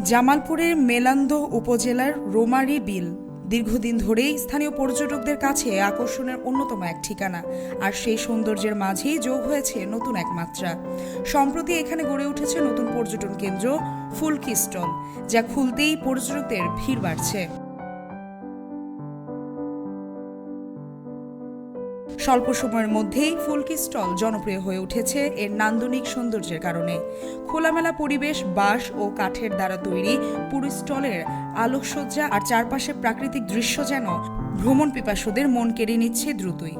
জামালপুরের মেলান্দ উপজেলার রোমারি বিল দীর্ঘদিন ধরেই স্থানীয় পর্যটকদের কাছে আকর্ষণের অন্যতম এক ঠিকানা। আর সেই সৌন্দর্যের মাঝেই যোগ হয়েছে নতুন এক মাত্রা। সম্প্রতি এখানে গড়ে উঠেছে নতুন পর্যটন কেন্দ্র ফুলকি স্টল, যা খুলতেই পর্যটকদের ভিড় বাড়ছে। স্বল্প সময়ের মধ্যেই ফুলকি স্টল জনপ্রিয় হয়ে উঠেছে এর নান্দনিক সৌন্দর্যের কারণে। খোলামেলা পরিবেশ, বাঁশ ও কাঠের দ্বারা তৈরি পুরো স্টলের আলোকসজ্জা আর চারপাশে প্রাকৃতিক দৃশ্য যেন ভ্রমণ পিপাসুদের মন কেড়ে নিচ্ছে দ্রুতই।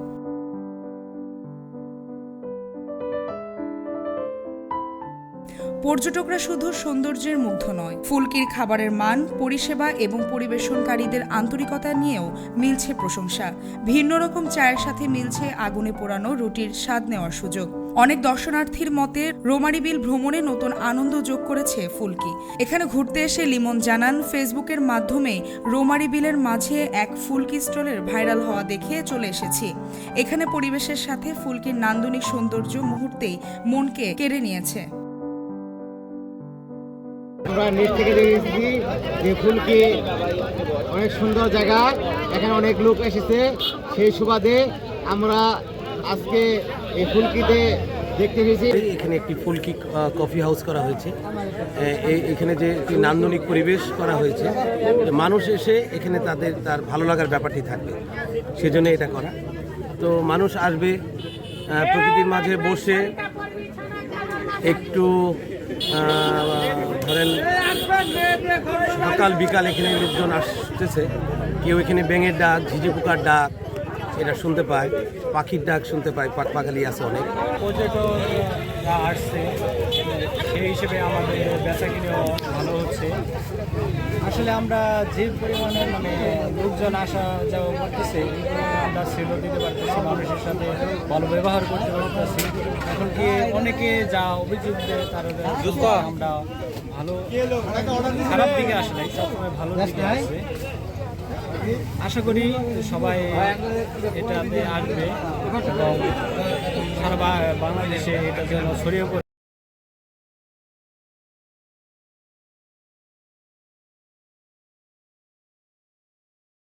পর্যটকরা শুধু সৌন্দর্যের মুগ্ধ নয়, ফুলকির খাবারের মান, পরিষেবা এবং পরিবেশনকারীদের আন্তরিকতা নিয়েও মিলছে প্রশংসা। ভিন্ন রকম চায়ের সাথে মিলছে আগুনে পোড়ানো রুটির স্বাদ নেওয়ার সুযোগ। অনেক দর্শনার্থীর মতে, রোমারি বিল ভ্রমণে নতুন আনন্দ যোগ করেছে ফুলকি। এখানে ঘুরতে এসে লিমন জানান, ফেসবুকের মাধ্যমে রোমারি বিলের মাঝে এক ফুলকি স্টলের ভাইরাল হওয়া দেখে চলে এসেছি। এখানে পরিবেশের সাথে ফুলকির নান্দনিক সৌন্দর্য মুহূর্তেই মনকে কেড়ে নিয়েছে। আমরা নেট থেকে দেখেছি যে ফুলকি অনেক সুন্দর জায়গা, এখানে অনেক লোক এসেছে। সেই সুবাদে আমরা আজকে এই ফুলকিতে দেখতে এসেছি এখানে একটি ফুলকি কফি হাউস করা হয়েছে। এখানে যে একটি নান্দনিক পরিবেশ করা হয়েছে মানুষ এসে এখানে তাদের, তার ভালো লাগার ব্যাপারটি থাকবে, সেজন্য এটা করা। তো মানুষ আসবে প্রকৃতির মাঝে বসে একটু ধরেন সকাল, বিকাল এখানে লোকজন আসতেছে। কেউ এখানে ব্যাঙের ডাক, ঝিঝি পোকার ডাক এটা শুনতে পায়। পাখির ডাক শুনতে পায় পাখালি আছে অনেক। পর্যটকরা আসছে। সেই হিসেবে আমাদের বেচা ভালো হচ্ছে। আসলে আমরা যে পরিমাণে মানে লোকজন আসা যাওয়া করতেছে আমরা সেলও দিতে পারতেছি, মানুষের সাথে ভালো ব্যবহার করতে পারতেছি। অনেকে যা অভিযোগ দেয় তারা আমরা ভালো খারাপ দিকে আসে নাই সবসময় ভালো দিকে আসবে আশা করি সবাই এটাতে আসবে এবং সারা বাংলাদেশে এটা যেন ছড়িয়ে পড়ে।